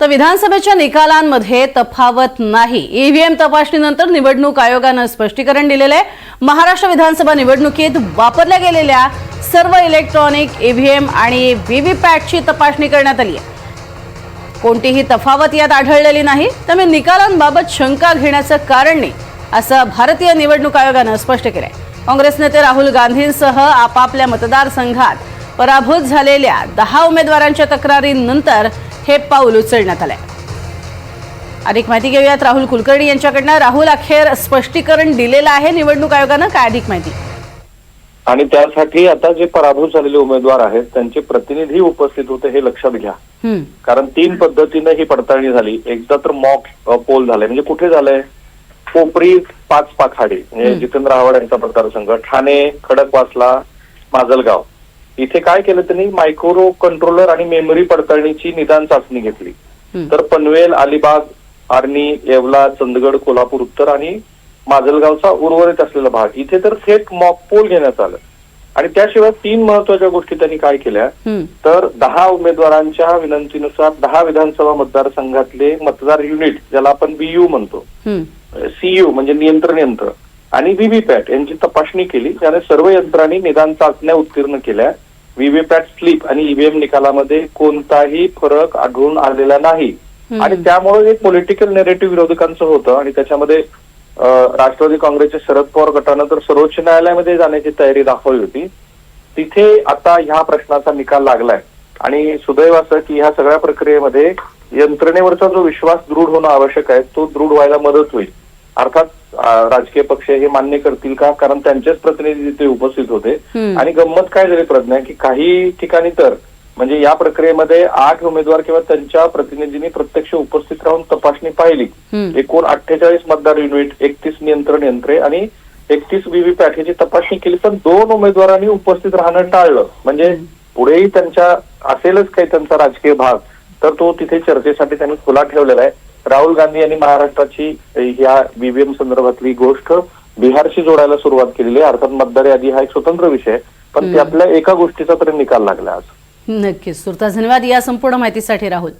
तर विधानसभेच्या निकालांमध्ये तफावत नाही. ईव्हीएम तपासणीनंतर निवडणूक आयोगानं स्पष्टीकरण दिलेलं आहे महाराष्ट्र विधानसभा निवडणुकीत वापरल्या गेलेल्या सर्व इलेक्ट्रॉनिक ईव्हीएम आणि व्हीव्हीपॅटची तपासणी करण्यात आली आहे. कोणतीही तफावत यात आढळलेली नाही. त्यामुळे निकालांबाबत शंका घेण्याचं कारण नाही असं भारतीय निवडणूक आयोगानं स्पष्ट केलंय. काँग्रेस नेते राहुल गांधींसह आपापल्या मतदारसंघात पराभूत झालेल्या दहा उमेदवारांच्या तक्रारींनंतर हे पाऊल उचलण्यात आलंय. अधिक माहिती घेऊयात. राहुल कुलकर्णी यांच्याकडनं. राहुल अखेर स्पष्टीकरण दिलेलं आहे निवडणूक आयोगानं. काय अधिक माहिती? आणि त्यासाठी आता जे पराभूत झालेले उमेदवार आहेत त्यांचे प्रतिनिधी उपस्थित होते हे लक्षात घ्या. कारण तीन पद्धतीनं ही पडताळणी झाली. एकदा तर मॉक पोल झालाय. म्हणजे कुठे झालंय? कोपरी पाच पाखाडी म्हणजे. जितेंद्र आव्हाड यांचा मतदारसंघ ठाणे खडकवासला माजलगाव. इथे काय केलं त्यांनी? मायक्रो कंट्रोलर आणि मेमरी पडताळणीची निदान चाचणी घेतली. तर पनवेल अलिबाग आर्णी येवला चंदगड कोल्हापूर उत्तर आणि माजलगावचा उर्वरित असलेला भाग. इथे तर थेट मॉक पोल घेण्यात आलं. आणि त्याशिवाय तीन महत्त्वाच्या गोष्टी त्यांनी काय केल्या? तर दहा उमेदवारांच्या विनंतीनुसार दहा विधानसभा मतदारसंघातले मतदार युनिट ज्याला आपण बीयू म्हणतो सीयू म्हणजे नियंत्रण यंत्र आणि व्हीव्हीपॅट यांची तपासणी केली त्याने सर्व यंत्रांनी निदान चाचण्या उत्तीर्ण केल्या. व्हीव्हीपॅट स्लिप आणि ईव्हीएम निकालामध्ये कोणताही फरक आढळून आलेला नाही. आणि त्यामुळे एक पॉलिटिकल नेरेटिव्ह विरोधकांचं होतं आणि त्याच्यामध्ये राष्ट्रवादी काँग्रेसचे शरद पवार गटानं तर सर्वोच्च न्यायालयामध्ये जाण्याची तयारी दाखवली होती. तिथे आता ह्या प्रश्नाचा निकाल लागलाय. आणि सुदैव असं की ह्या सगळ्या प्रक्रियेमध्ये यंत्रणेवरचा जो विश्वास दृढ होणं आवश्यक आहे तो दृढ व्हायला मदत होईल. अर्थात राजकीय पक्ष हे मान्य करतील का? कारण त्यांचेच प्रतिनिधी तिथे उपस्थित होते. आणि गंमत काय झाली प्रज्ञा की काही ठिकाणी तर म्हणजे या प्रक्रियेमध्ये आठ उमेदवार किंवा त्यांच्या प्रतिनिधींनी प्रत्यक्ष उपस्थित राहून तपासणी पाहिली. एकूण अठ्ठेचाळीस मतदार युनिट एकतीस नियंत्रण यंत्रे आणि एकतीस व्हीव्हीपॅट ह्याची तपासणी केली. पण दोन उमेदवारांनी उपस्थित राहणं टाळलं. म्हणजे पुढेही त्यांच्या असेलच काही त्यांचा राजकीय भाग तर तो तिथे चर्चेसाठी त्यांनी खुला ठेवलेला आहे. राहुल गांधी यांनी महाराष्ट्राची ह्या व्हीव्हीएम संदर्भातली गोष्ट बिहारशी जोडायला सुरुवात केलेली आहे. अर्थात मतदार यादी हा एक स्वतंत्र विषय आहे. पण त्यातल्या एका गोष्टीचा तरी निकाल लागला आज. नक्कीच सुरता धन्यवाद या संपूर्ण माहितीसाठी राहुल.